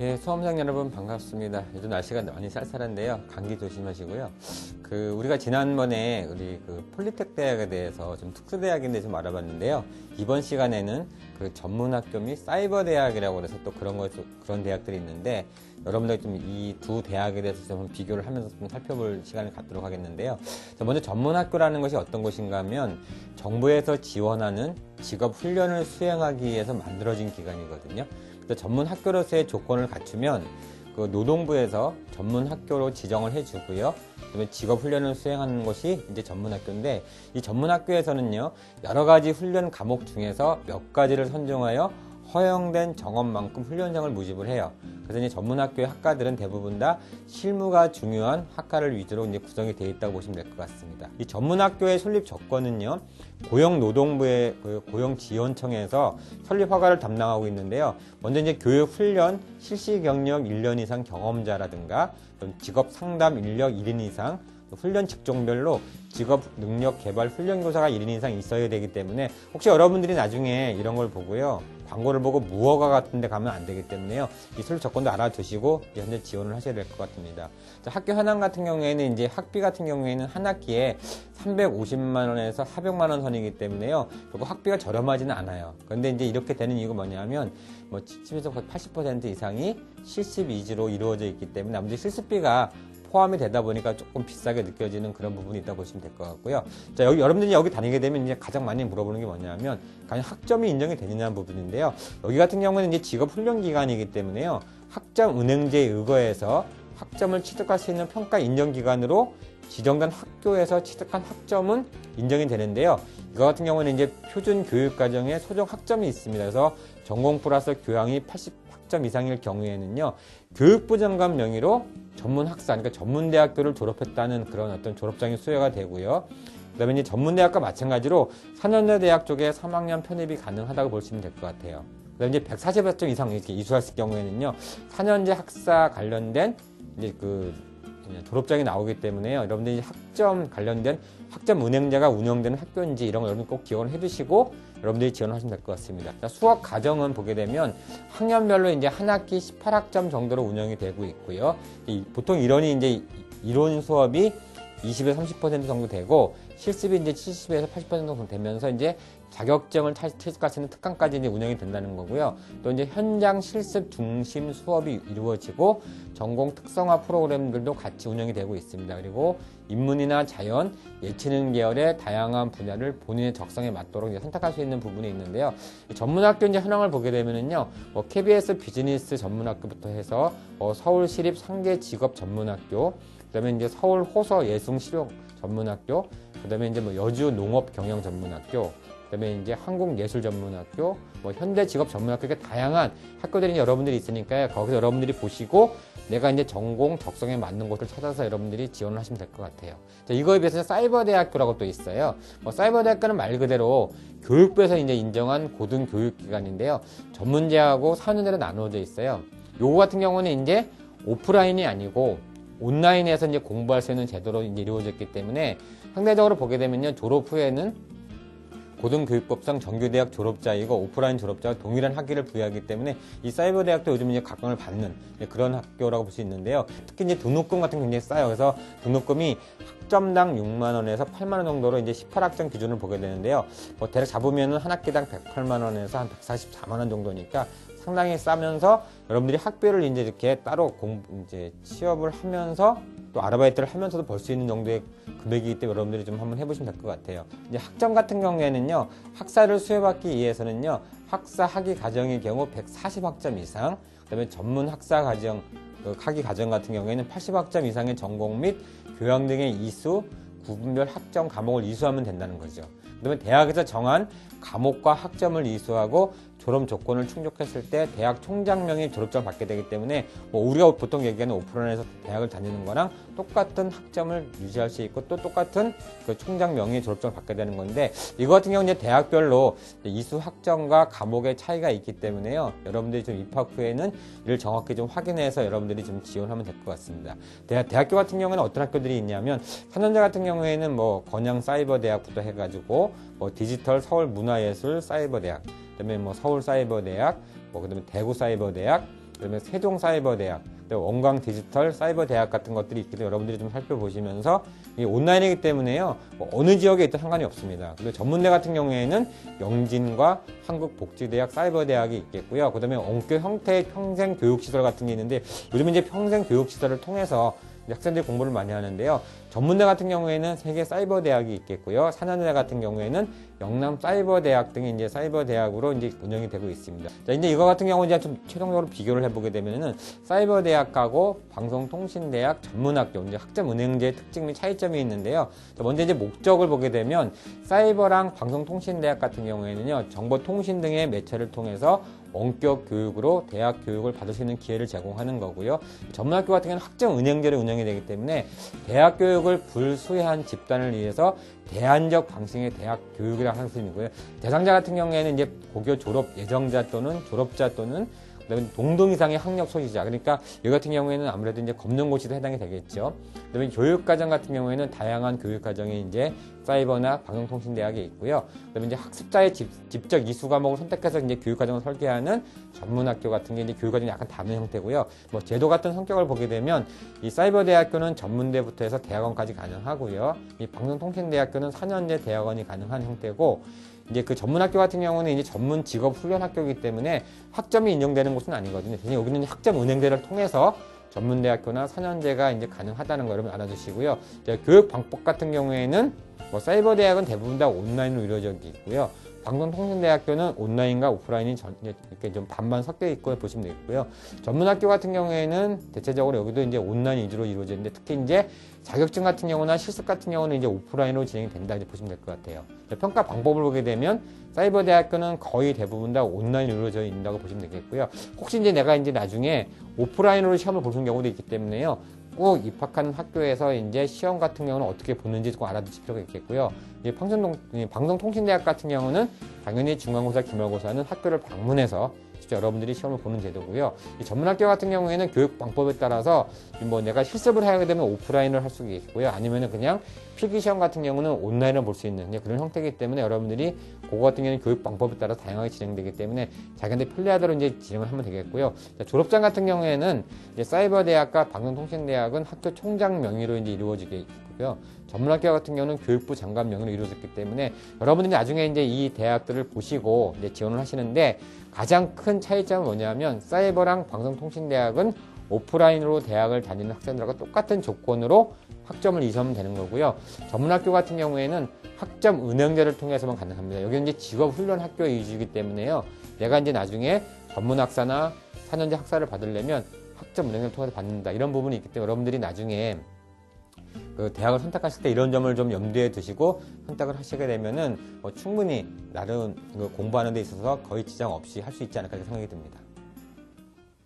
예, 수험생 여러분 반갑습니다. 요즘 날씨가 많이 쌀쌀한데요. 감기 조심하시고요. 그 우리가 지난번에 우리 그 폴리텍 대학에 대해서 좀 특수 대학인데 좀 알아봤는데요. 이번 시간에는 그 전문 학교 및 사이버 대학이라고 해서 또 그런 거 그런 대학들이 있는데 여러분들 좀 이 두 대학에 대해서 좀 비교를 하면서 좀 살펴볼 시간을 갖도록 하겠는데요. 먼저 전문 학교라는 것이 어떤 것인가 하면 정부에서 지원하는 직업 훈련을 수행하기 위해서 만들어진 기관이거든요. 전문 학교로서의 조건을 갖추면 그 노동부에서 전문 학교로 지정을 해주고요. 그다음에 직업 훈련을 수행하는 것이 이제 전문 학교인데 이 전문 학교에서는요 여러 가지 훈련 과목 중에서 몇 가지를 선정하여 허용된 정원만큼 훈련장을 모집을 해요. 그래서 이제 전문학교의 학과들은 대부분 다 실무가 중요한 학과를 위주로 이제 구성이 되어 있다고 보시면 될 것 같습니다. 이 전문학교의 설립 조건은요, 고용노동부의 그 고용지원청에서 설립 허가를 담당하고 있는데요. 먼저 이제 교육 훈련 실시 경력 1년 이상 경험자라든가 직업 상담 인력 1인 이상 훈련 직종별로 직업 능력 개발 훈련 교사가 1인 이상 있어야 되기 때문에 혹시 여러분들이 나중에 이런 걸 보고요. 광고를 보고 무허가 같은 데 가면 안 되기 때문에요. 이 수립 조건도 알아두시고 현재 지원을 하셔야 될 것 같습니다. 자, 학교 현황 같은 경우에는 이제 학비 같은 경우에는 한 학기에 350만 원에서 400만 원 선이기 때문에요. 그리고 학비가 저렴하지는 않아요. 그런데 이제 이렇게 되는 이유가 뭐냐면 뭐 70에서 80% 이상이 실습 위주로 이루어져 있기 때문에 아무래도 실습비가 포함이 되다 보니까 조금 비싸게 느껴지는 그런 부분이 있다고 보시면 될 것 같고요. 자, 여기 여러분들이 여기 다니게 되면 이제 가장 많이 물어보는 게 뭐냐면 과연 학점이 인정이 되느냐는 부분인데요. 여기 같은 경우는 이제 직업 훈련 기관이기 때문에요. 학점 은행제에 의거해서 학점을 취득할 수 있는 평가 인정 기관으로 지정된 학교에서 취득한 학점은 인정이 되는데요. 이거 같은 경우는 이제 표준 교육 과정에 소정 학점이 있습니다. 그래서 전공 플러스 교양이 80학점 이상일 경우에는요. 교육부 장관 명의로 전문 학사, 그러니까 전문 대학교를 졸업했다는 그런 어떤 졸업장이 수여가 되고요. 그 다음에 이제 전문 대학과 마찬가지로 4년제 대학 쪽에 3학년 편입이 가능하다고 보시면 될 것 같아요. 그 다음에 이제 140점 이상 이렇게 이수했을 경우에는요, 4년제 학사 관련된 이제 그 졸업장이 나오기 때문에요. 여러분들이 학점 관련된 학점 은행제가 운영되는 학교인지 이런 거 여러분 꼭 기억을 해두시고 여러분들이 지원하시면 될 것 같습니다. 수학 과정은 보게 되면 학년별로 이제 한 학기 18학점 정도로 운영이 되고 있고요. 보통 이론이 이제 이론 수업이 20에서 30% 정도 되고 실습이 이제 70에서 80% 정도 되면서 이제 자격증을 채택할 수 있는 특강까지 이제 운영이 된다는 거고요. 또 이제 현장 실습 중심 수업이 이루어지고 전공 특성화 프로그램들도 같이 운영이 되고 있습니다. 그리고 인문이나 자연, 예체능 계열의 다양한 분야를 본인의 적성에 맞도록 선택할 수 있는 부분이 있는데요. 전문학교 이제 현황을 보게 되면은요, 뭐 KBS 비즈니스 전문학교부터 해서 뭐 서울시립 상계 직업 전문학교, 그다음에 이제 서울 호서 예술 실용 전문학교, 그다음에 이제 뭐 여주 농업 경영 전문학교, 그다음에 이제 한국예술전문학교, 뭐 현대직업전문학교 이렇게 다양한 학교들이 여러분들이 있으니까 거기서 여러분들이 보시고 내가 이제 전공 적성에 맞는 곳을 찾아서 여러분들이 지원을 하시면 될 것 같아요. 자, 이거에 비해서 사이버 대학교라고 또 있어요. 뭐 사이버 대학교는 말 그대로 교육부에서 이제 인정한 고등 교육 기관인데요. 전문제하고 4년제로 나누어져 있어요. 요거 같은 경우는 이제 오프라인이 아니고 온라인에서 이제 공부할 수 있는 제도로 이제 이루어졌기 때문에 상대적으로 보게 되면요. 졸업 후에는 고등교육법상 정규대학 졸업자이고 오프라인 졸업자와 동일한 학위를 부여하기 때문에 이 사이버 대학도 요즘 이제 각광을 받는 그런 학교라고 볼 수 있는데요. 특히 이제 등록금 같은 게 굉장히 싸요. 그래서 등록금이 학점당 6만 원에서 8만 원 정도로 이제 18학점 기준을 보게 되는데요. 뭐 대략 잡으면은 한 학기당 108만 원에서 한 144만 원 정도니까 상당히 싸면서 여러분들이 학비를 이제 이렇게 따로 공 이제 취업을 하면서 또 아르바이트를 하면서도 벌 수 있는 정도의 금액이기 때문에 여러분들이 좀 한번 해보시면 될 것 같아요. 이제 학점 같은 경우에는요, 학사를 수여받기 위해서는요, 학사 학위 과정의 경우 140학점 이상, 그다음에 전문 학사 과정 그 학위 과정 같은 경우에는 80학점 이상의 전공 및 교양 등의 이수, 구분별 학점 과목을 이수하면 된다는 거죠. 그다음에 대학에서 정한 과목과 학점을 이수하고 졸업 조건을 충족했을 때 대학 총장명의 졸업장을 받게 되기 때문에 뭐 우리가 보통 얘기하는 오프라인에서 대학을 다니는 거랑 똑같은 학점을 유지할 수 있고 또 똑같은 그 총장 명의 졸업장을 받게 되는 건데 이거 같은 경우는 대학별로 이수 학점과 과목의 차이가 있기 때문에요. 여러분들이 좀 입학 후에는 이를 정확히 좀 확인해서 여러분들이 좀 지원하면 될 것 같습니다. 대학, 대학교 같은 경우는 어떤 학교들이 있냐면 4년제 같은 경우에는 뭐 건양 사이버 대학부터 해가지고 뭐 디지털 서울 문화예술 사이버 대학 그다음에 뭐 서울 사이버대학, 뭐 그다음에 대구 사이버대학, 그다음에 세종사이버대학, 그다음에 원광 디지털 사이버대학 같은 것들이 있기 때문에 여러분들이 좀 살펴보시면서 이게 온라인이기 때문에요. 뭐 어느 지역에 있든 상관이 없습니다. 그리고 전문대 같은 경우에는 영진과 한국복지대학 사이버대학이 있겠고요. 그다음에 원교 형태의 평생 교육시설 같은 게 있는데 요즘 이제 평생 교육시설을 통해서 학생들이 공부를 많이 하는데요. 전문대 같은 경우에는 세계 사이버 대학이 있겠고요. 산하대 같은 경우에는 영남 사이버 대학 등이 이제 사이버 대학으로 이제 운영이 되고 있습니다. 자, 이제 이거 같은 경우는 이제 좀 최종적으로 비교를 해보게 되면은 사이버 대학하고 방송통신대학 전문학교 이제 학점 은행제의 특징 및 차이점이 있는데요. 자, 먼저 이제 목적을 보게 되면 사이버랑 방송통신대학 같은 경우에는요 정보통신 등의 매체를 통해서 원격 교육으로 대학 교육을 받을 수 있는 기회를 제공하는 거고요. 전문학교 같은 경우는 학점 은행제로 운영이 되기 때문에 대학 교육을 불수한 집단을 위해서 대안적 방식의 대학 교육이라고 할 수 있는 거예요. 대상자 같은 경우에는 이제 고교 졸업 예정자 또는 졸업자 또는 그다음에 동등 이상의 학력 소지자. 그러니까 여기 같은 경우에는 아무래도 이제 검정고시도 해당이 되겠죠. 그다음에 교육과정 같은 경우에는 다양한 교육과정이 이제 사이버나 방송통신대학에 있고요. 그다음에 이제 학습자의 집, 직접 이수 과목을 선택해서 이제 교육과정을 설계하는 전문학교 같은 게 이제 교육과정이 약간 다른 형태고요. 뭐 제도 같은 성격을 보게 되면 이 사이버 대학교는 전문대부터 해서 대학원까지 가능하고요. 이 방송통신대학교는 4년제 대학원이 가능한 형태고 이제 그 전문 학교 같은 경우는 이제 전문 직업 훈련 학교이기 때문에 학점이 인정되는 곳은 아니거든요. 대신 여기는 학점 은행대를 통해서 전문대학교나 4년제가 이제 가능하다는 거 여러분 알아두시고요. 교육 방법 같은 경우에는 뭐 사이버 대학은 대부분 다 온라인으로 이루어져 있고요. 방송통신대학교는 온라인과 오프라인이 전, 이렇게 좀 반반 섞여 있고 보시면 되겠고요. 전문학교 같은 경우에는 대체적으로 여기도 이제 온라인 위주로 이루어져 있는데 특히 이제 자격증 같은 경우나 실습 같은 경우는 이제 오프라인으로 진행이 된다 이렇게 보시면 될 것 같아요. 평가 방법을 보게 되면 사이버 대학교는 거의 대부분 다 온라인으로 이루어져 있다고 보시면 되겠고요. 혹시 이제 내가 이제 나중에 오프라인으로 시험을 보는 경우도 있기 때문에요. 꼭 입학하는 학교에서 이제 시험 같은 경우는 어떻게 보는지 꼭 알아두실 필요가 있겠고요. 방송, 방송통신대학 같은 경우는 당연히 중간고사, 기말고사는 학교를 방문해서 직접 여러분들이 시험을 보는 제도고요. 전문학교 같은 경우에는 교육 방법에 따라서 뭐 내가 실습을 하게 되면 오프라인을 할 수 있고요. 아니면은 그냥 필기 시험 같은 경우는 온라인을 볼수 있는 그런 형태이기 때문에 여러분들이 그거 같은 경우는 교육 방법에 따라 다양하게 진행되기 때문에 자기한테 편리하도록 이제 진행을 하면 되겠고요. 자, 졸업장 같은 경우에는 사이버 대학과 방송통신대학은 학교 총장 명의로 이제 이루어지게 있고요. 전문학교 같은 경우는 교육부 장관 명의로 이루어졌기 때문에 여러분들이 나중에 이제 이 대학들을 보시고 이제 지원을 하시는데 가장 큰 차이점은 뭐냐면 사이버랑 방송통신대학은 오프라인으로 대학을 다니는 학생들과 똑같은 조건으로 학점을 이수하면 되는 거고요. 전문학교 같은 경우에는 학점 은행제를 통해서만 가능합니다. 여기는 이제 직업 훈련 학교 위주이기 때문에요. 내가 이제 나중에 전문 학사나 4년제 학사를 받으려면 학점 은행을 통해서 받는다. 이런 부분이 있기 때문에 여러분들이 나중에 그 대학을 선택하실 때 이런 점을 좀 염두에 두시고 선택을 하시게 되면은 뭐 충분히 나름 그 공부하는 데 있어서 거의 지장 없이 할 수 있지 않을까 생각이 듭니다.